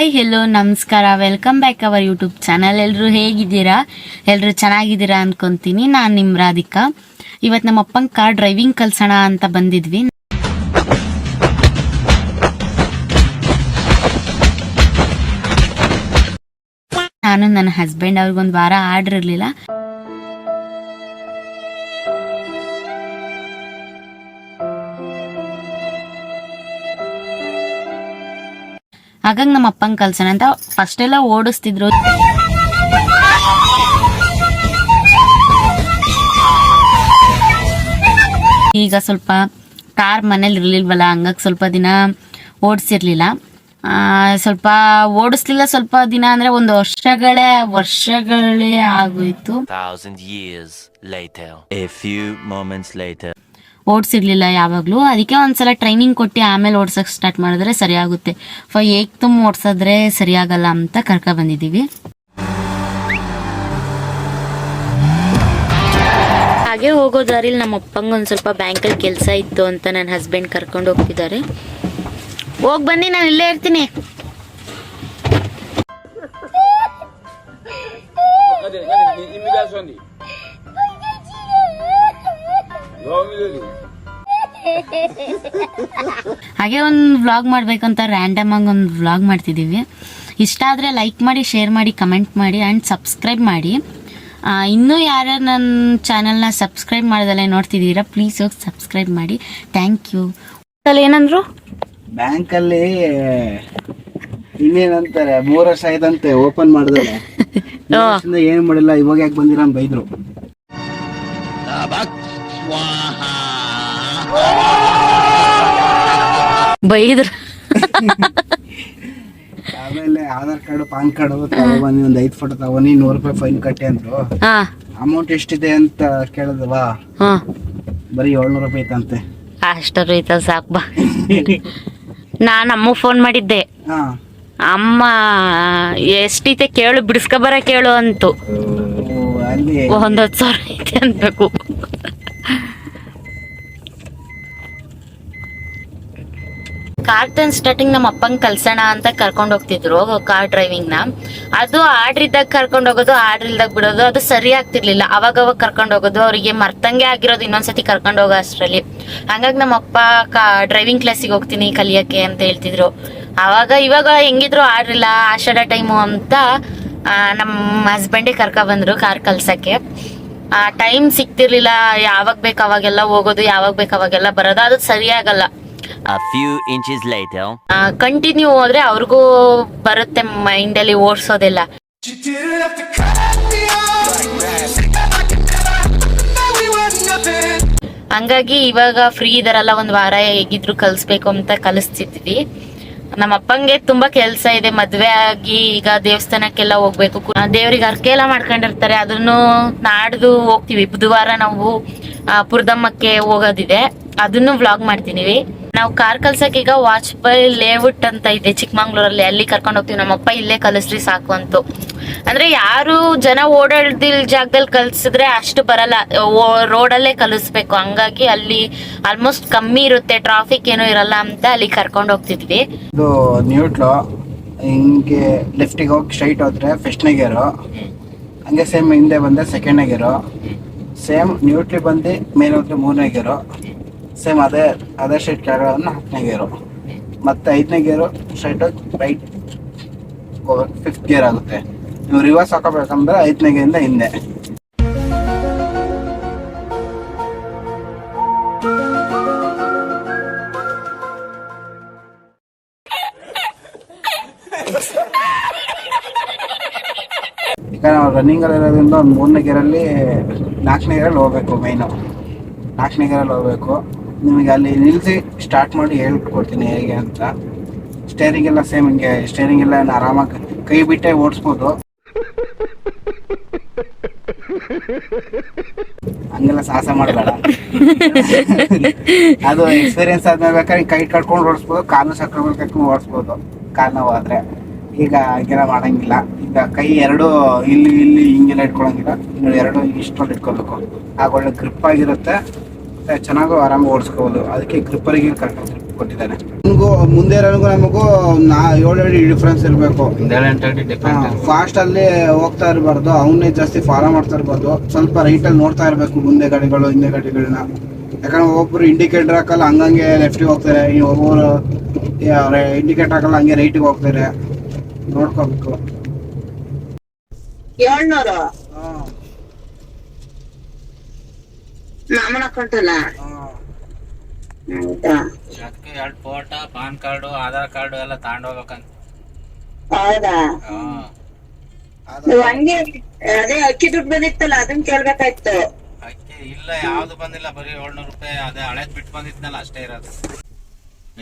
Hi hello ನಮಸ್ಕಾರ. Welcome back our YouTube channel ಎಲ್ಲರೂ ಹೇಗಿದ್ದೀರಾ? ಎಲ್ಲರೂ ಚೆನ್ನಾಗಿದ್ದೀರಾ ಅನ್ಕೊಂತೀನಿ. ನಾನು ನಿಮ್ಮ ರಾಧಿಕಾ. ಇವತ್ತು ನಮ್ಮ ಅಪ್ಪನ ಕಾರ್ ಡ್ರೈವಿಂಗ್ ಕಲ್ಸೋಣ ಅಂತ ಬಂದಿದ್ವಿ. ನಾನು ನನ್ನ ಹಸ್ಬೆಂಡ್ ಅವ್ರಿಗೊಂದು ವಾರ ಆರ್ಡರ್ ಇರಲಿಲ್ಲ. ಹಾಗಾಗಿ ನಮ್ಮ ಅಪ್ಪಂಗೆ ಕಲ್ಸೋಣ ಅಂತ ಫಸ್ಟ್ ಎಲ್ಲ ಓಡಿಸ್ತಿದ್ರು. ಈಗ ಸ್ವಲ್ಪ ಕಾರ್ ಮನೇಲಿ ಇರ್ಲಿಲ್ವಲ್ಲ ಹಂಗಾಗಿ ಸ್ವಲ್ಪ ದಿನ ಓಡಿಸಿರ್ಲಿಲ್ಲ. ಸ್ವಲ್ಪ ಓಡಿಸ್ಲಿಲ್ಲ ಸ್ವಲ್ಪ ದಿನ ಅಂದ್ರೆ ಒಂದು ವರ್ಷಗಳೇ ವರ್ಷಗಳೇ ಆಗೋಯ್ತು. ಓಡಿಸಿರ್ಲಿಲ್ಲ ಯಾವಾಗಲೂ. ಅದಕ್ಕೆ ಒಂದ್ಸಲ ಟ್ರೈನಿಂಗ್ ಕೊಟ್ಟು ಆಮೇಲೆ ಓಡ್ಸೋಕ್ಕೆ ಸ್ಟಾರ್ಟ್ ಮಾಡಿದ್ರೆ ಸರಿಯಾಗುತ್ತೆ. ಫ ಏಕ್ ತುಂಬ ಓಡಿಸಿದ್ರೆ ಸರಿಯಾಗಲ್ಲ ಅಂತ ಕರ್ಕ ಬಂದಿದ್ದೀವಿ. ಹಾಗೆ ಹೋಗೋ ದಾರಿಲಿ ನಮ್ಮ ಅಪ್ಪಂಗೆ ಒಂದು ಸ್ವಲ್ಪ ಬ್ಯಾಂಕಲ್ಲಿ ಕೆಲಸ ಇತ್ತು ಅಂತ ನನ್ನ ಹಸ್ಬೆಂಡ್ ಕರ್ಕೊಂಡು ಹೋಗ್ತಿದ್ದಾರೆ. ಹೋಗಿ ಬನ್ನಿ ನಾನು ಇಲ್ಲೇ ಇರ್ತೀನಿ. ಹಾಗೆ ಒಂದು ವ್ಲಾಗ್ ಮಾಡ್ಬೇಕಂತ ರ್ಯಾಂಡಮ್ ಆಗಿ ಒಂದು ವ್ಲಾಗ್ ಮಾಡ್ತಿದ್ದೀವಿ ಇಷ್ಟ ಆದರೆ ಲೈಕ್ ಮಾಡಿ ಶೇರ್ ಮಾಡಿ ಕಮೆಂಟ್ ಮಾಡಿ ಆ್ಯಂಡ್ ಸಬ್ಸ್ಕ್ರೈಬ್ ಮಾಡಿ. ಇನ್ನೂ ಯಾರ್ಯಾರು ನನ್ನ ಚಾನಲ್ನ ಸಬ್ಸ್ಕ್ರೈಬ್ ಮಾಡೋದಲ್ಲ ನೋಡ್ತಿದ್ದೀರಾ ಪ್ಲೀಸ್ ಹೋಗಿ ಸಬ್ಸ್ಕ್ರೈಬ್ ಮಾಡಿ. ಥ್ಯಾಂಕ್ ಯು ಅಲ್ಲಿ ಏನಂದ್ರು? ಬ್ಯಾಂಕಲ್ಲಿ ಇನ್ನೇನಂತಾರೆ ಮೂರು ವರ್ಷ ಆಯ್ತಂತೆ ಓಪನ್ ಮಾಡಿದ್ರೆ ಏನು ಮಾಡಿಲ್ಲ ಇವಾಗ ಯಾಕೆ ಬಂದಿರ ಅಂತ ಬೈದ್ರು. ಬೈದ್ರು ಆಮೇಲೆ ಆಧಾರ್ ಕಾರ್ಡ್ ಪಾನ್ ಕಾರ್ಡ್ ತಗೊಬಂದು ಒಂದ್ ಐದ್ ಫೋಟೋ ತಗೊಂಡು ನೂರು ರೂಪಾಯಿ ಫೈನ್ ಕಟ್ಟಿ ಅಂದ್ರು. ಹಾ. ಅಮೌಂಟ್ ಎಷ್ಟಿದೆ ಅಂತ ಕೇಳಿದ್ವಾ? ಹಾ. ಬರೀ ಏಳ್ನೂರು ರೂಪಾಯಿ ಐತಂತೆ. ಅಷ್ಟರು ಐತ ಸಾಕು ಬಾ. ನಾನು ಅಮ್ಮ ಫೋನ್ ಮಾಡಿದ್ದೆ. ಹಾ. ಅಮ್ಮ ಎಷ್ಟೈತೆ ಕೇಳು ಬಿಡಿಸ್ಕೊಬರ ಕೇಳು ಅಂತು. ಅಲ್ಲಿ. ಒಂದ್ ಹತ್ತು ಸಾವಿರ ಐತೆ ಅನ್ಬೇಕು ಕಾರ್ಟನ್ ಸ್ಟಾರ್ಟಿಂಗ್ ನಮ್ಮ ಅಪ್ಪಂಗ್ ಕಲ್ಸೋಣ ಅಂತ ಕರ್ಕೊಂಡು ಹೋಗ್ತಿದ್ರು ಕಾರ್ ಡ್ರೈವಿಂಗ್ನ. ಅದು ಆರ್ಡ್ರ್ ಇದ್ದಾಗ ಕರ್ಕೊಂಡು ಹೋಗೋದು, ಆರ್ಡ್ರ್ ಇಲ್ದಾಗ ಬಿಡೋದು, ಅದು ಸರಿ ಆಗ್ತಿರ್ಲಿಲ್ಲ. ಅವಾಗ ಅವಾಗ ಕರ್ಕೊಂಡು ಹೋಗೋದು, ಅವರಿಗೆ ಮರ್ತಂಗೆ ಆಗಿರೋದು ಇನ್ನೊಂದ್ಸತಿ ಕರ್ಕೊಂಡ್ ಹೋಗೋ ಅಷ್ಟ್ರಲ್ಲಿ. ಹಂಗಾಗಿ ನಮ್ಮ ಅಪ್ಪ ಡ್ರೈವಿಂಗ್ ಕ್ಲಾಸಿಗೆ ಹೋಗ್ತೀನಿ ಕಲಿಯಕ್ಕೆ ಅಂತ ಹೇಳ್ತಿದ್ರು. ಅವಾಗ ಇವಾಗ ಹೆಂಗಿದ್ರು ಆರ್ಡ್ರ್ ಇಲ್ಲ, ಆಷಾಢ ಟೈಮು ಅಂತ ನಮ್ಮ ಹಸ್ಬೆಂಡೇ ಕರ್ಕ ಬಂದ್ರು ಕಾರ್ ಕಲ್ಸಕ್ಕೆ. ಆ ಟೈಮ್ ಸಿಗ್ತಿರ್ಲಿಲ್ಲ, ಯಾವಾಗ ಬೇಕು ಅವಾಗೆಲ್ಲ ಹೋಗೋದು, ಯಾವಾಗ ಬೇಕು ಅವಾಗೆಲ್ಲ ಬರೋದು, ಅದು ಸರಿಯಾಗಲ್ಲ ಕಂಟಿನ್ಯೂ ಹೋದ್ರೆ ಅವ್ರಿಗೂ ಬರುತ್ತೆ ಮೈಂಡಲ್ಲಿ ಓಡಿಸೋದೆಲ್ಲ. ಹಂಗಾಗಿ ಇವಾಗ ಫ್ರೀ ಇದಾರಲ್ಲ, ಒಂದ್ ವಾರ ಹೇಗಿದ್ರು ಕಲಿಸ್ಬೇಕು ಅಂತ ಕಲಿಸ್ತಿದ್ವಿ. ನಮ್ಮ ಅಪ್ಪಂಗೆ ತುಂಬಾ ಕೆಲಸ ಇದೆ, ಮದ್ವೆ ಆಗಿ ಈಗ ದೇವಸ್ಥಾನಕ್ಕೆಲ್ಲ ಹೋಗ್ಬೇಕು. ದೇವ್ರಿಗೆ ಅರ್ಕೆ ಎಲ್ಲ ಮಾಡ್ಕೊಂಡಿರ್ತಾರೆ, ಅದನ್ನು ನಾಡ್ದು ಹೋಗ್ತೀವಿ. ಬುಧವಾರ ನಾವು ಪುರದಮ್ಮಕ್ಕೆ ಹೋಗೋದಿದೆ. ಅದನ್ನು ವ್ಲಾಗ್ ಮಾಡ್ತೀವಿ ನಾವು ಕಾರ್ ಕಲ್ಸಕ್ ಈಗ ವಾಜಪೇಯಿ ಲೇಔಟ್ ಅಂತ ಇದೆ ಚಿಕ್ಕಮಂಗ್ಳೂರಲ್ಲಿ. ಅಲ್ಲಿ ಕರ್ಕೊಂಡು ಹೋಗ್ತೀವಿ. ನಮ್ಮಪ್ಪ ಇಲ್ಲೇ ಕಲಿಸ್ರಿ ಸಾಕು ಅಂತ. ಅಂದ್ರೆ ಯಾರು ಜನ ಓಡಾಡ್ದಿಲ್ ಜಾಗದಲ್ಲಿ ಕಲ್ಸಿದ್ರೆ ಅಷ್ಟು ಬರಲ್ಲ. ರೋಡಲ್ಲೇ ಕಲಿಸ್ಬೇಕು. ಹಂಗಾಗಿ ಅಲ್ಲಿ ಆಲ್ಮೋಸ್ಟ್ ಕಮ್ಮಿ ಇರುತ್ತೆ. ಟ್ರಾಫಿಕ್ ಏನು ಇರಲ್ಲ ಅಂತ ಅಲ್ಲಿ ಕರ್ಕೊಂಡು ಹೋಗ್ತಿದ್ವಿ. ಹಿಂಗೆ ಹಿಂಗೆ ಲೆಫ್ಟಿಗೆ ಹೋಗಿ ಸ್ಟ್ರೈಟ್ ಹೋದ್ರೆ ಫಸ್ಟ್ ಗೇರು ಹಂಗೆ ಸೇಮ್ ಹಿಂದೆ ಬಂದೆ ಸೆಕೆಂಡ್ ಗೇರು ಸೇಮ್ ನ್ಯೂಟ್ಲಿ ಬಂದು ಮೇಲೆ ಹೋದ್ರೆ ಮೂರನೇ ಸೇಮ್ ಅದೇ ಅದೇ ಶೈಟ್ ಕೆಳಗಡೆ ಹತ್ತನೇ ಗೇರು ಮತ್ತೆ ಐದನೇ ಗೇರು ಶೈಟ್ ರೈಟ್ ಫಿಫ್ತ್ ಗೇರ್ ಆಗುತ್ತೆ. ನೀವು ರಿವರ್ಸ್ ಹಾಕೋಬೇಕಂದ್ರೆ ಐದನೇ ಗೇರಿಂದ ಹಿಂದೆ. ರನ್ನಿಂಗ್ ಅಲ್ಲಿ ಇರೋದ್ರಿಂದ ಒಂದು ಮೂರನೇ ಗೇರಲ್ಲಿ ನಾಲ್ಕನೇ ಗೇರಲ್ಲಿ ಹೋಗ್ಬೇಕು ಮೈನು ನಾಲ್ಕನೇ ಗೇರಲ್ಲಿ ಹೋಗ್ಬೇಕು. ನಿಮಗೆ ಅಲ್ಲಿ ನಿಲ್ಲಿಸಿ ಸ್ಟಾರ್ಟ್ ಮಾಡಿ ಹೇಳ್ಕೊಡ್ತೀನಿ ಹೇಗೆ ಅಂತ. ಸ್ಟೇರಿಂಗ್ ಎಲ್ಲ ಸೇಮ್ ಹಿಂಗೆ ಸ್ಟೇರಿಂಗ್ ಎಲ್ಲ ಆರಾಮಾಗಿ ಕೈ ಬಿಟ್ಟೆ ಓಡಿಸ್ಬೋದು. ಹಂಗೆಲ್ಲ ಸಾಹಸ ಮಾಡಬೇಡ. ಅದು ಎಕ್ಸ್ಪೀರಿಯನ್ಸ್ ಆದ್ಮೇಲೆ ಬೇಕಾದ್ರೆ ಕೈ ಕಟ್ಕೊಂಡು ಓಡಿಸ್ಬೋದು, ಕಾಲು ಸಕ್ರೆ ಮೇಲೆ ಕಟ್ಕೊಂಡು ಓಡಿಸ್ಬೋದು. ಕಾಲು ನೋವು ಆದ್ರೆ. ಈಗ ಹಂಗೆಲ್ಲ ಮಾಡಂಗಿಲ್ಲ. ಈಗ ಕೈ ಎರಡು ಇಲ್ಲಿ ಇಲ್ಲಿ ಹಿಂಗೆಲ್ಲ ಇಟ್ಕೊಳಂಗಿಲ್ಲ. ಇನ್ನು ಎರಡು ಇಷ್ಟೊಂದು ಇಟ್ಕೋಬೇಕು. ಆಗ ಒಳ್ಳೆ ಗ್ರಿಪ್ ಆಗಿರುತ್ತೆ. ಚೆನ್ನಾಗೂ ಆರಾಮ ಓಡಿಸ್ಕೋಬೋದು. ಅದಕ್ಕೆ ಗ್ರಿಪ್ಪರಿಗೆ ಕೊಟ್ಟಿದ್ದಾರೆ ಕೊಟ್ಟಿದ್ದಾನೆ? ಮುಂದೆ ಇರೋನಿಗೂ ನಮಗೂ ನಾ ಏಳು ಅಡಿ ಡಿಫ್ರೆನ್ಸ್ ಇರಬೇಕು. ಫಾಸ್ಟ್ ಅಲ್ಲಿ ಹೋಗ್ತಾ ಇರಬಾರ್ದು ಅವನ್ನೇ ಜಾಸ್ತಿ ಫಾಲೋ ಮಾಡ್ತಾ ಇರಬಾರ್ದು. ಸ್ವಲ್ಪ ರೈಟ್ ಅಲ್ಲಿ ನೋಡ್ತಾ ಇರಬೇಕು ಮುಂದೆ ಗಾಡಿಗಳು ಹಿಂದೆ ಗಾಡಿಗಳನ್ನ. ಯಾಕಂದ್ರೆ ಒಬ್ಬೊಬ್ರು ಇಂಡಿಕೇಟರ್ ಹಾಕಲ್ಲ ಹಂಗಂಗೆ ಲೆಫ್ಟಿಗೆ ಹೋಗ್ತಾರೆ. ಒಬ್ಬರು ಒಬ್ಬೊಬ್ರು ಇಂಡಿಕೇಟರ್ ಹಾಕಲ್ಲ ಹಂಗೆ ರೈಟಿಗೆ ಹೋಗ್ತಾರೆ. ನೋಡ್ಕೋಬೇಕು. ಏಳ್ನೂರು. ಮಾಮನ ಅಕೌಂಟಲ್ಲ ಹೌದಾ? ಅದಕ್ಕೆ ಎರಡು photo PAN card Aadhaar card ಎಲ್ಲ ತಗೊಂಡೋಗ್ಬೇಕಂತ. ಹೌದಾ? ನೀವ್ ಹಂಗೆ. ಅದೇ ಅಕ್ಕಿ ದುಡ್ಡು ಬಂದಿತ್ತಲ್ಲ ಅದನ್ನ ಕೇಳ್ಬೇಕಾಯ್ತು. ಅಕ್ಕಿ ಇಲ್ಲ ಯಾವ್ದು ಬಂದಿಲ್ಲ ಬರೀ ಏಳ್ನೂರು ರೂಪಾಯಿ. ಅದೇ ಹಳೇದ್ ಬಿಟ್ಟು ಬಂದಿದ್ನಲ್ಲ ಅಷ್ಟೇ ಇರೋದು.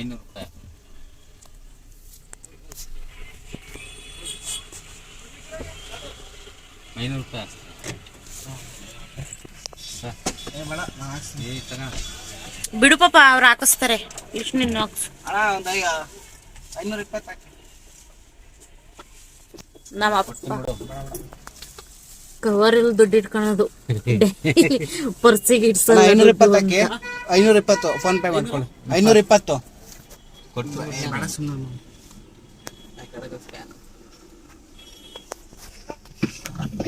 ಐನೂರು ರೂಪಾಯಿ. ಐನೂರು ರೂಪಾಯಿ ಬಿಡು ಪಾಪ ಅವ್ರು ಹಾಕಿಸ್ತಾರೆ. ಇಷ್ಟು ನಿನ್ನ ನಮ್ಮ ಅಪ್ಪ. ಕವರ್ ಇಲ್ಲಿ ದುಡ್ಡು ಇಟ್ಕೊಳೋದು. ಪರ್ಸಿಗೆ ಅಣ್ಣ, ಐನೂರ ಇಪ್ಪತ್ತು ಇಡ್ಸಲ್ಲ ಹಾಕಿ. ಐನೂರ ಇಪ್ಪತ್ತು ಫೋನ್ ಪೇ ಮಾಡ್ಕೊಳ್ಳಿ. ಐನೂರ ಇಪ್ಪತ್ತು.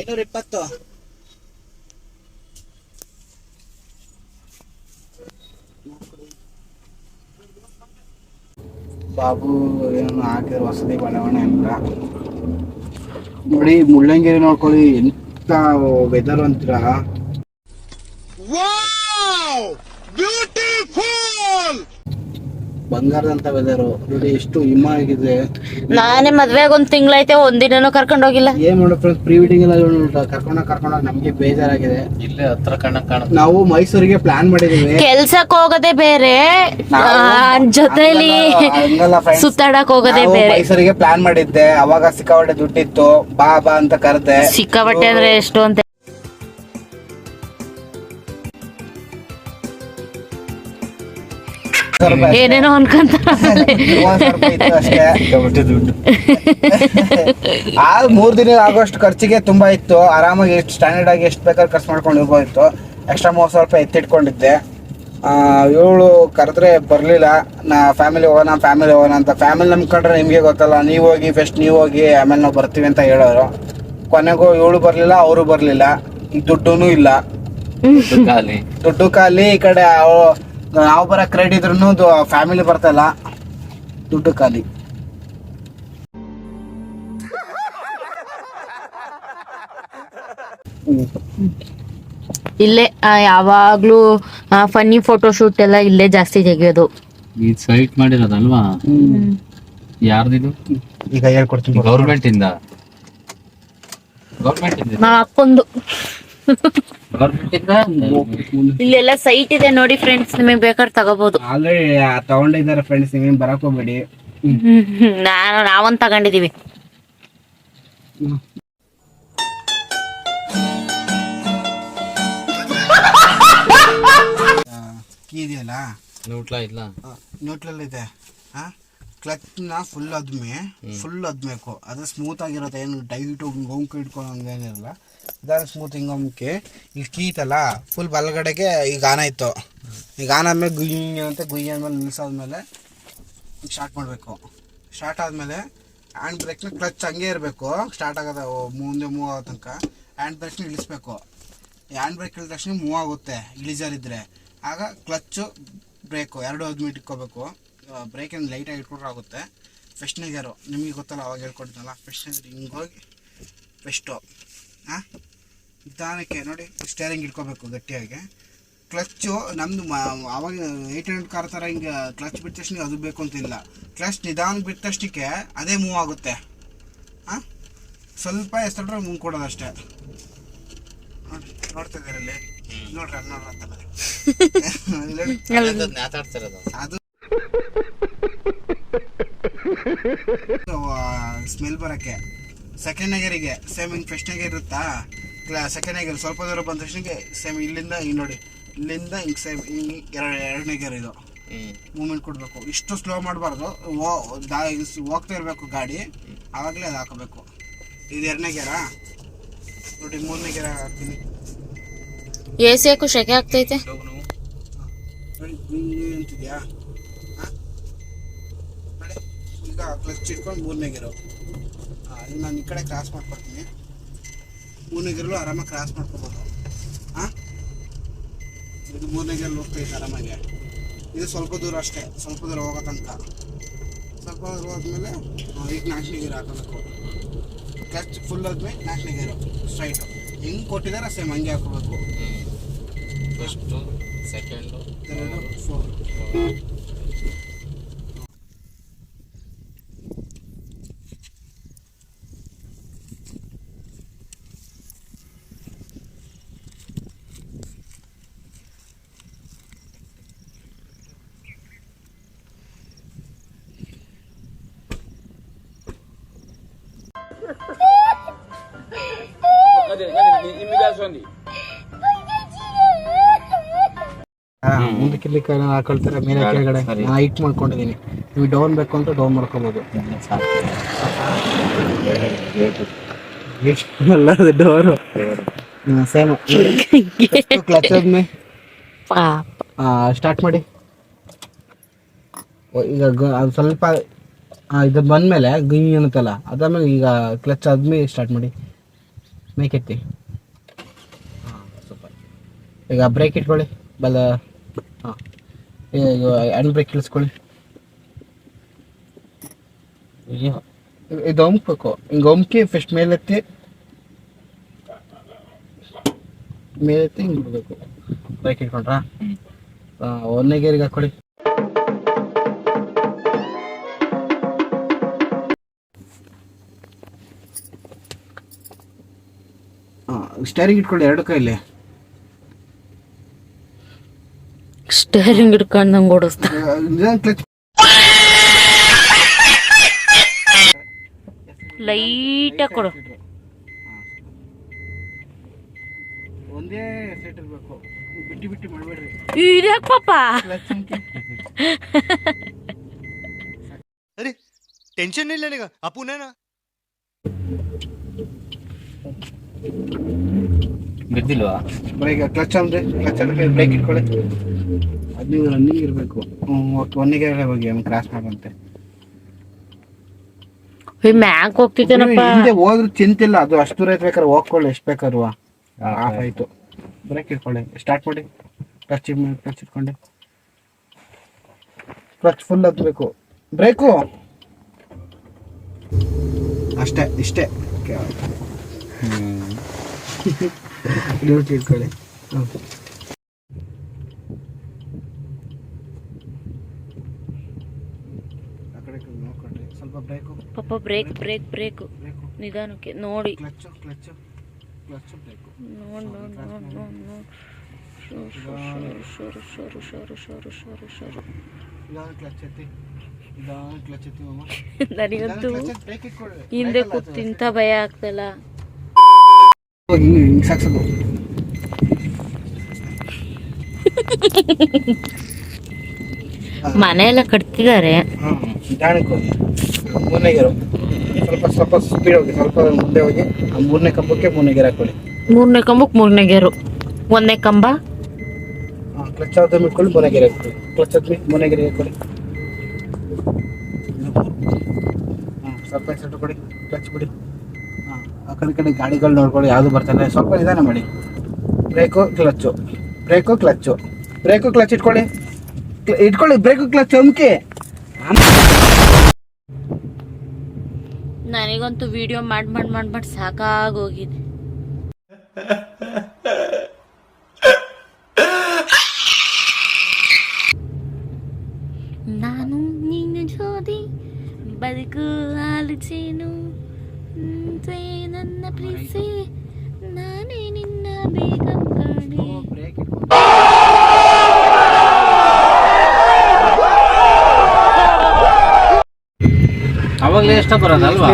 ಐನೂರ ಇಪ್ಪತ್ತು. ಬಾಬು ಏನು ಹಾಕಿದ್ರು ವಸತಿ ಬಡಾವಣೆ ಅಂತ ನೋಡಿ ಮುಳ್ಳಂಗಿರಿ ನೋಡ್ಕೊಳ್ಳಿ ಎಂತ ವೆದರ್ ಅಂತೀರಾ ಬಂಗಾರದಂತ ವೆದರು ನೋಡಿ ಎಷ್ಟು ಹಿಮ ಆಗಿದೆ ನಾನೇ ಮದ್ವೆಗ್ ಒಂದ್ ತಿಂಗ್ಳೈತೆ ಒಂದಿನನೂ ಕರ್ಕೊಂಡ್ ಹೋಗಿಲ್ಲ ಏನ್ ಮಾಡೋ ಫ್ರೆಂಡ್ಸ್ ಪ್ರೀ ವೆಡ್ಡಿಂಗ್ ಎಲ್ಲ ಕರ್ಕೊಂಡ ಕರ್ಕೊಂಡ ನಮ್ಗೆ ಬೇಜಾರಾಗಿದೆ. ಇಲ್ಲೇ ಹತ್ರ ಕಣ್ಣ ಕಾಣ ನಾವು ಮೈಸೂರಿಗೆ ಪ್ಲಾನ್ ಮಾಡಿದೀವಿ. ಕೆಲ್ಸಕ್ ಹೋಗೋದೇ ಬೇರೆ. ಜೊತೆಲಿ ಸುತ್ತಾಡಕ್ ಹೋಗೋದೇ ನಾವು ಬೇರೆ. ಮೈಸೂರಿಗೆ ಪ್ಲಾನ್ ಮಾಡಿದ್ದೆ. ಅವಾಗ ಸಿಕ್ಕಾಪಟ್ಟೆ ದುಡ್ಡಿತ್ತು. ಬಾ ಬಾ ಅಂತ ಕರೆದೆ. ಸಿಕ್ಕಾಬಟ್ಟೆ ಅಂದ್ರೆ ಎಷ್ಟು ಅಂತ ಏನೇನೋ ಆ ಮೂರ್ ದಿನ ಆಗೋಷ್ಟು ಖರ್ಚಿಗೆ ತುಂಬಾ ಇತ್ತು. ಆರಾಮಾಗಿ ಎಷ್ಟು ಸ್ಟ್ಯಾಂಡರ್ಡ್ ಆಗಿ ಎಷ್ಟು ಬೇಕಾದ್ರೆ ಖರ್ಚು ಮಾಡ್ಕೊಂಡು ಹೋಗೋಯ್ತು ಎಕ್ಸ್ಟ್ರಾ ಮೂವತ್ತು ಸಾವಿರ ರೂಪಾಯಿ ಎತ್ತಿಟ್ಕೊಂಡಿದ್ದೆ ಇವಳು ಕರೆದ್ರೆ ಬರಲಿಲ್ಲ. ನಾ ಫ್ಯಾಮಿಲಿ ಹೋಗೋಣ ಫ್ಯಾಮಿಲಿ ಹೋಗೋಣ ಅಂತ. ಫ್ಯಾಮಿಲಿ ನಂಬ್ಕೊಂಡ್ರೆ ನಿಮಗೆ ಗೊತ್ತಲ್ಲ. ನೀವು ಹೋಗಿ ಫಸ್ಟ್ ನೀವು ಹೋಗಿ ಆಮೇಲೆ ನಾವು ಬರ್ತೀವಿ ಅಂತ ಹೇಳೋರು. ಕೊನೆಗೂ ಇವಳು ಬರಲಿಲ್ಲ ಅವರು ಬರಲಿಲ್ಲ. ದುಡ್ಡು ಇಲ್ಲ. ಖಾಲಿ. ದುಡ್ಡು ಖಾಲಿ. ಈ ಕಡೆ ಅವ್- ನಾವು ಬರ ಕ್ರೆಡಿಟ್ ಇದ್ರೂ ಫ್ಯಾಮಿಲಿ ಬರ್ತಲ್ಲ. ದುಡ್ಡು ಖಾಲಿ. ಇಲ್ಲೇ ಆ, ಯಾವಾಗ್ಲೂ ಫನ್ನಿ ಫೋಟೋ ಶೂಟ್ ಎಲ್ಲ ಇಲ್ಲೇ ಜಾಸ್ತಿ ತೆಗಿಯೋದು. ಈ ಸೈಟ್ ಮಾಡಿರೋದಲ್ವಾ? ಯಾರ್ದಿದು? ಈಗ ಹೇಳ್ಕೊಡ್ತೀನಿ. ಗೌರ್ಮೆಂಟ್ ಇಂದ? ಗೌರ್ಮೆಂಟ್ ಇಂದ? ನಮ್ಮ ಅಪ್ಪಂದು. ಗೌರ್ಮೆಂಟ್ ಇಂದ ಇಲ್ಲೆಲ್ಲ ಸೈಟ್ ಇದೆ ನೋಡಿ ಫ್ರೆಂಡ್ಸ್ ನಿಮಗೆ ಬೇಕಾದ್ರೆ ತಗೋಬಹುದು ಆಲ್ರೆಡಿ ತಗೊಂಡಿದ್ದಾರೆ ಫ್ರೆಂಡ್ಸ್ ನೀವೇನು ಬರಕ್ ಹೋಗ್ಬೇಡಿ. ನಾನು ನಾವೊಂದ್ ತಗೊಂಡಿದೀವಿ. ಕೀ ಇದೆಯಲ್ಲ? ನೋಟ್ಲಾ ಇಲ್ಲ? ನ್ಯೂಟ್ರಲ್ ಹಾ ಕ್ಲಚ್ನ ಫುಲ್ ಅದ್ಮೆ ಫುಲ್ ಅದ್ಬೇಕು ಅದು ಸ್ಮೂತ್ ಆಗಿರುತ್ತೆ. ಏನು ಟೈಟ್ ಗೊಂಕು ಇಟ್ಕೊಳ್ಳೋಂಗೇನಿರಲ್ಲ ಸ್ಮೂತ್ ಹಿಂಗೊಮ್ಮಕ್ಕೆ ಈಗ ಕೀತಲ್ಲ ಫುಲ್ ಬಲಗಡೆಗೆ ಈಗ ಆನ ಇತ್ತು. ಈಗ ಆನ ಆದ್ಮೇಲೆ ಗುಯ್ ಅಂತ ಗುಯ್ ಆದ್ಮೇಲೆ ನಿಲ್ಸಾದ್ಮೇಲೆ ಸ್ಟಾರ್ಟ್ ಮಾಡಬೇಕು. ಸ್ಟಾರ್ಟ್ ಆದಮೇಲೆ ಹ್ಯಾಂಡ್ ಬ್ರೇಕ್ನ ಕ್ಲಚ್ ಹಂಗೆ ಇರಬೇಕು. ಸ್ಟಾರ್ಟ್ ಆಗೋದ ಮುಂದೆ ಮೂವ್ ಆಗೋ ತನಕ ಹ್ಯಾಂಡ್ ಬ್ರೇಕ್ನ ಇಳಿಸ್ಬೇಕು ಹ್ಯಾಂಡ್ ಬ್ರೇಕ್ ಇಳಿದ ತಕ್ಷಣ ಮೂವ್ ಆಗುತ್ತೆ ಇಳಿಜಾರಿದ್ರೆ ಆಗ ಕ್ಲಚ್ಚು ಬ್ರೇಕು ಎರಡು ಅದ್ಮಿಟ್ ಇಟ್ಕೋಬೇಕು. ಬ್ರೇಕನ್ನು ಲೈಟಾಗಿ ಇಟ್ಕೊಂಡ್ರೆ ಆಗುತ್ತೆ. ಫೆಸ್ಟ್ನ ಗೇರು, ನಿಮಗೆ ಗೊತ್ತಲ್ಲ ಅವಾಗ ಹೇಳ್ಕೊಡ್ತಲ್ಲ ಹಿಂಗೋಗಿ ಹಿಂಗೆ ಹೋಗಿ ಫೆಸ್ಟು ಹಾಂ ನಿಧಾನಕ್ಕೆ ನೋಡಿ ಸ್ಟೇರಿಂಗ್ ಇಟ್ಕೋಬೇಕು ಗಟ್ಟಿಯಾಗಿ. ಕ್ಲಚ್ಚು ನಮ್ಮದು ಅವಾಗ ಏಯ್ಟ್ ಹಂಡ್ರೆಡ್ ಕಾರ್ ಥರ ಹಿಂಗೆ ಕ್ಲಚ್ ಬಿಟ್ಟ ತಕ್ಷಣ ಅದು ಬೇಕು ಅಂತಿಲ್ಲ ಕ್ಲಚ್ ನಿಧಾನ ಬಿಟ್ಟ ತಕ್ಷಣಕ್ಕೆ ಅದೇ ಮೂವ್ ಆಗುತ್ತೆ. ಹಾಂ ಸ್ವಲ್ಪ ಎಷ್ಟರ ಮೂವ್ ಕೊಡೋದು ಅಷ್ಟೇ. ನೋಡ್ರಿ ನೋಡ್ತಾ ಇದ್ದಾರೆ ನೋಡ್ರಿ ಅಲ್ಲಿ ನೋಡ್ರತ್ತಲ್ಲ ಇಲ್ಲಿ ನೋಡಿ. ಅದು. ಸ್ಮೆಲ್ ಬರೋಕ್ಕೆ. ಸೆಕೆಂಡ್ ನಗರಿಗೆ ಸೇಮ್ ಹಿಂಗೆ ಫಸ್ಟ್ ಗೇರ್ ಇರುತ್ತಾ? ಕ್ಲಾ ಸೆಕೆಂಡ್ ಗೇರ್ ಸ್ವಲ್ಪ ದೂರ ಬಂದ ತಕ್ಷಣಕ್ಕೆ ಸೇಮ್ ಇಲ್ಲಿಂದ ಹಿಂಗೆ ನೋಡಿ. ಇಲ್ಲಿಂದ ಹಿಂಗೆ ಸೇಮ್ ಹಿಂಗೆ ಎರಡು ಎರಡನೇ ಗೇರ್ ಇದು. ಮೂಮೆಂಟ್ ಕೊಡಬೇಕು. ಇಷ್ಟು ಸ್ಲೋ ಮಾಡಬಾರ್ದು. ಹೋಗ್ತಾ ಇರಬೇಕು ಗಾಡಿ. ಆವಾಗಲೇ ಅದು ಹಾಕಬೇಕು. ಇದು ಎರಡನೇ ಗೇರಾ ನೋಡಿ ಮೂರನೇ ಗೇರ ಹಾಕ್ತೀನಿ. ಎ ಸಿ ಹಾಕು ಶೆಕೆ ಆಗ್ತೈತೆ. ಅಂತಿದ್ಯಾ? ಈಗ ಕ್ಲಚ್ ಇಟ್ಕೊಂಡು ಮೂರನೇ ಗಿರು ಅಲ್ಲಿ ನಾನು ಈ ಕಡೆ ಕ್ರಾಸ್ ಮಾಡ್ಕೊಡ್ತೀನಿ. ಮೂರನೇ ಗಿರಲು ಆರಾಮಾಗಿ ಕ್ರಾಸ್ ಮಾಡ್ಕೋಬೋದು. ಹಾಂ ಇದು ಮೂರನೇ ಗಿರಲ್ಲಿ ಹೋಗ್ತೈತೆ ಆರಾಮಾಗಿ. ಇದು ಸ್ವಲ್ಪ ದೂರ ಅಷ್ಟೇ ಸ್ವಲ್ಪ ದೂರ ಹೋಗೋ ತನಕ. ಸ್ವಲ್ಪ ದೂರ ಹೋದ್ಮೇಲೆ ಈಗ ನಾಲ್ಕನೇ ಗೇರ್ ಹಾಕೋಬೇಕು. ಕ್ಲಚ್ ಫುಲ್ ಆದ್ಮೇಲೆ ನಾಲ್ಕನೇ ಗೇರು ಸ್ಟ್ರೈಟು ಹೆಂಗೆ ಕೊಟ್ಟಿದ್ದಾರೆ ಸೇಮ್ ಹಂಗೆ ಹಾಕೋಬೇಕು. ಫಸ್ಟು ಸೆಕೆಂಡು ಎರಡು ಫೋರ್ ಮುಂದಕ್ಕೆ ಇಲ್ಲಿ ಕೈ ಹಾಕೊಳ್ತಾರೆ ಮೇಲೆ ಕೆಳಗಡೆ. ನಾನು ಹೈಟ್ ಮಾಡ್ಕೊಂಡಿದ್ದೀನಿ ನೀವು ಡೌನ್ ಬೇಕು ಅಂತ ಡೌನ್ ಮಾಡ್ಕೊಬೋದು. ಅಲ್ಲ ಅದು ಡೋರು ಸೇಮ್ ಕ್ಲಚ್ ಸ್ಟಾರ್ಟ್ ಮಾಡಿ. ಓ, ಈಗ ಅದು ಸ್ವಲ್ಪ ಇದು ಬಂದ್ಮೇಲೆ ಗಿಂಗ್ ಅನ್ನುತ್ತಲ್ಲ ಅದಾದ್ಮೇಲೆ ಈಗ ಕ್ಲಚ್ ಆದ್ಮೇಲೆ ಸ್ಟಾರ್ಟ್ ಮಾಡಿ. ಮೇಕೆತ್ತಿ ಈಗ ಬ್ರೇಕ್ ಇಟ್ಕೊಳ್ಳಿ. ಬಲ ಹಾಂ. ಹ್ಯಾಂಡ್ ಬ್ರೇಕ್ ಇಳಿಸ್ಕೊಳ್ಳಿ ಇದು ಹೊಮ್ಬೇಕು ಹಿಂಗೆ ಹೊಮ್ಕಿ ಫಸ್ಟ್ ಮೇಲೆತ್ತಿ. ಮೇಲೆತ್ತಿ ಹಿಂಗೆ ಬಿಡಬೇಕು. ಬ್ರೇಕ್ ಇಟ್ಕೊಂಡ್ರಾ ಒಂದನೇ ಗೇರಿಗೆ ಹಾಕೊಳ್ಳಿ ಸ್ಟೇರಿಂಗ್ ಇಟ್ಕೊಳ್ಳಿ, ಎರಡು ಕೈಲಿ. ಸ್ಟೇರಿಂಗ್ ಹಿಡ್ಕೊಂಡು ನಂಗೆ ಓಡಿಸ್ತ. ಲೈಟಾಗಿ ಕೊಡು. ಒಂದೇ ಸೆಟ್ ಇರಬೇಕು. ಅರೆ ಟೆನ್ಷನ್ ಇಲ್ಲ ನಿಗ ಅಪ್ಪುನೇನ ಬಿದ್ದಿಲ್ವಾ? ಬ್ರೇಕ್ ಕ್ಲಚ್ ಅಂದ್ರೆ ಕ್ಲಚ್ ಅಂದ್ರೆ ಬ್ರೇಕ್ ಇಟ್ಕೊಳ್ಳಿ ಅದು ನೀವು ರನ್ನಿಂಗ್ ಇರಬೇಕು. ಒನ್ನಿಗೆ ಹೋಗಿ ಅವ್ನು ಕ್ರಾಸ್ ಮಾಡಂತೆ ಮ್ಯಾಕ್ ಹೋಗ್ತಿದ್ದೇನಪ್ಪ. ಹಿಂದೆ ಹೋದ್ರು ಚಿಂತಿಲ್ಲ. ಅದು ಅಷ್ಟು ದೂರ ಐತೆ ಬೇಕಾದ್ರೆ ಹೋಗ್ಕೊಳ್ಳಿ ಎಷ್ಟು ಬೇಕಾದ್ರು. ಆಫ್ ಆಯ್ತು. ಬ್ರೇಕ್ ಇಟ್ಕೊಳ್ಳಿ. ಸ್ಟಾರ್ಟ್ ಮಾಡಿ. ಕ್ಲಚ್ ಕ್ಲಚ್ ಇಟ್ಕೊಂಡು. ಕ್ಲಚ್ ಫುಲ್ ಹತ್ಬೇಕು. ಬ್ರೇಕು ಅಷ್ಟೇ ಇಷ್ಟೇ. ಡ್ಯೂಟಿ ಇಟ್ಕೊಳ್ಳಿ ನೋಡ್ಕೊಂಡ್ರಿ ಸ್ವಲ್ಪ ಬ್ರೇಕು ಪಾಪ ಬ್ರೇಕ್ ಬ್ರೇಕ್ ಬ್ರೇಕ್ ಬ್ರೇಕು ನಿಧಾನಕ್ಕೆ ನೋಡಿ. ಕ್ಲಚ್ ಕ್ಲಚ್ ಕ್ಲಚ್ ಬ್ರೇಕು ನೋಡ್ ನೋಡ್ ನೋಡ್ ನೋಡ್ ನೋಡ್. ಶೋರು ಶೋರು ಶೋರು ಶೋರು ಶೋರು ಶೋರು ಶೋರು ನಿಧಾನ ಕ್ಲಚ್ ಎತ್ತಿ. ನಿಧಾನ ಕ್ಲಚ್ ಎತ್ತಿ ಮಾಮ ನನಗಂತೂ ಹಿಂದೆ ಕೂತ್ ಬ್ರೇಕ್ ಇಟ್ಕೊಳ್ಳಿ ಹಿಂದೆ ಕೂತಿಂತ ಭಯ ಆಗ್ತಲ್ಲ. ಹಿಂಗೆ ಹಿಂಗೆ ಸಾಕ್ಸೋದು ಮನೆ ಎಲ್ಲ ಕಟ್ತಿದ್ದಾರೆ. ನಿಧಾನಕ್ಕೆ ಹೋಗಿ ಮೂರನೇ ಗೇರು. ಸ್ವಲ್ಪ ಸ್ವಲ್ಪ ಸ್ಪೀಡ್ ಹೋಗಿ ಸ್ವಲ್ಪ ಮುಂದೆ ಹೋಗಿ ಆ ಮೂರನೇ ಕಂಬಕ್ಕೆ ಮೂರನೇ ಗೇರ್ ಹಾಕೊಳ್ಳಿ ಮೂರನೇ ಕಂಬಕ್ಕೆ ಮೂರನೇ ಗೇರು. ಒಂದನೇ ಕಂಬ? ಕ್ಲಚ್ ಆದ ಇಟ್ಕೊಳ್ಳಿ ಮೂರನೇ ಗೇರ್ ಹಾಕೊಳ್ಳಿ ಕ್ಲಚ್ ಆದ್ಮೇಲೆ ಮೂರನೇ ಗೇರ್ ಹಾಕೊಳ್ಳಿ ಸ್ವಲ್ಪ ಎಕ್ಸೆಟ್ ಕೊಡಿ ಕ್ಲಚ್ ಬಿಡಿ ಆ ಕಡೆ ಕಡೆ ಗಾಡಿಗಳು ನೋಡ್ಕೊಳ್ಳಿ ಯಾವುದು ಬರ್ತಾರೆ. ಸ್ವಲ್ಪ ನಿಧಾನ ಮಾಡಿ. Brake clutch brake clutch brake clutch ಇಟ್ಕೊಳ್ಳಿ. ಇಟ್ಕೊಳ್ಳಿ ಬ್ರೇಕು ಕ್ಲಚ್ ಅಮ್ಕೆ ನನಗಂತೂ ವಿಡಿಯೋ ಮಾಡಿ ಮಾಡಿ ಮಾಡಿ ಮಾಡಿ ಸಾಕಾಗೋಗಿದೆ. ನಾನು ನಿನ್ನ ಜೋಡಿ ಬದುಕು ಆಲಿಸೇನು ಅವಾಗಲೇ ಇಷ್ಟ ಬರೋದಲ್ವಾ?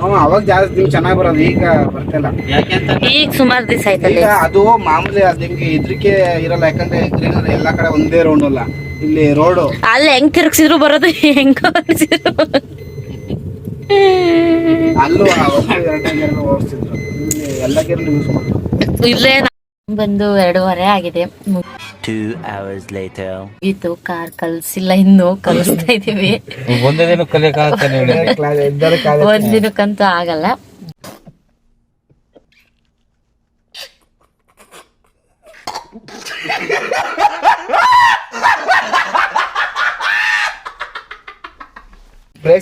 ಅವ ಅವಾಗ ಜಾಸ್ತಿ ನಿಮ್ಗೆ ಚೆನ್ನಾಗಿ ಬರೋದು ಈಗ ಬರ್ತಿಲ್ಲ. ಯಾಕೆ ಅಂತ? ಈಗ ಸುಮಾರು ದಿವಸ ಆಯ್ತಲ್ಲ? ಈಗ ಅದು ಮಾಮೂಲಿ ಅದು ನಿಮ್ಗೆ ಇದ್ರಿಕೆ ಇರಲ್ಲ ಯಾಕಂದ್ರೆ ಗ್ರೀನರಿ ಎಲ್ಲ ಕಡೆ ಒಂದೇ ರೌಂಡ್ ಅಲ್ಲ. ಇಲ್ಲಿ ರೋಡು ಅಲ್ಲಿ ಹೆಂಗ್ ತಿರುಗಿಸಿದ್ರು ಬರೋದು ಹೆಂಗ ಅಲ್ಲೂ ಆ ಒಂದು ಓಡಿಸ್ತಿದ್ರು ಇಲ್ಲಿ ಎಲ್ಲ ಗೇರ್ ಯೂಸ್ ಮಾಡ್ತಾರೆ ಇಲ್ಲೇ ಬಂದು ಎರಡೂವರೆ ಆಗಿದೆ. Two hours later. ಮುಗೀತು ಕಾರ್ ಕಲ್ಸಿಲ್ಲ ಇನ್ನು ಕಲಿಸ್ತಾ ಇದೀವಿ ಒಂದೇ ದಿನ ಒಂದ್ ದಿನಕ್ಕಂತೂ ಆಗಲ್ಲ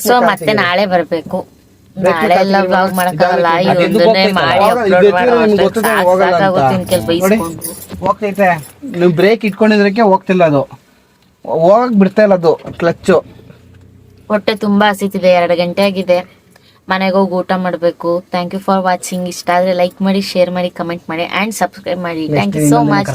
ಸೊ ಮತ್ತೆ ನಾಳೆ ಬರ್ಬೇಕು. ನಾಳೆ ಎಲ್ಲ ಬ್ಲಾಗ್ ಮಾಡಕ್ಕಾಗಲ್ಲ. ಈ ಒಂದನ್ನೇ ಮಾಡಿ ಅಪ್ಲೋಡ್ ಮಾಡೋ ಸಾಕಾಗುತ್ತೆ ಇನ್ ಕೆಲ್ ಬೈಸ್ಕೊಂಡು ಹೋಗ್ತೈತೆ. ನೀವು ಬ್ರೇಕ್ ಇಟ್ಕೊಂಡಿದ್ರಕ್ಕೆ ಹೋಗ್ತಿಲ್ಲ ಅದು. ಹೋಗಕ್ ಬಿಡ್ತಾ ಇಲ್ಲ ಅದು ಕ್ಲಚ್ಚು ಹೊಟ್ಟೆ ತುಂಬಾ ಹಸಿತಿದೆ ಎರಡು ಗಂಟೆ ಆಗಿದೆ. ಮನೆಗೆ ಹೋಗಿ ಊಟ ಮಾಡಬೇಕು. ಥ್ಯಾಂಕ್ ಯು ಫಾರ್ ವಾಚಿಂಗ್ ಇಷ್ಟ ಆದ್ರೆ ಲೈಕ್ ಮಾಡಿ ಶೇರ್ ಮಾಡಿ ಕಮೆಂಟ್ ಮಾಡಿ ಆ್ಯಂಡ್ ಸಬ್ಸ್ಕ್ರೈಬ್ ಮಾಡಿ. Thank you so much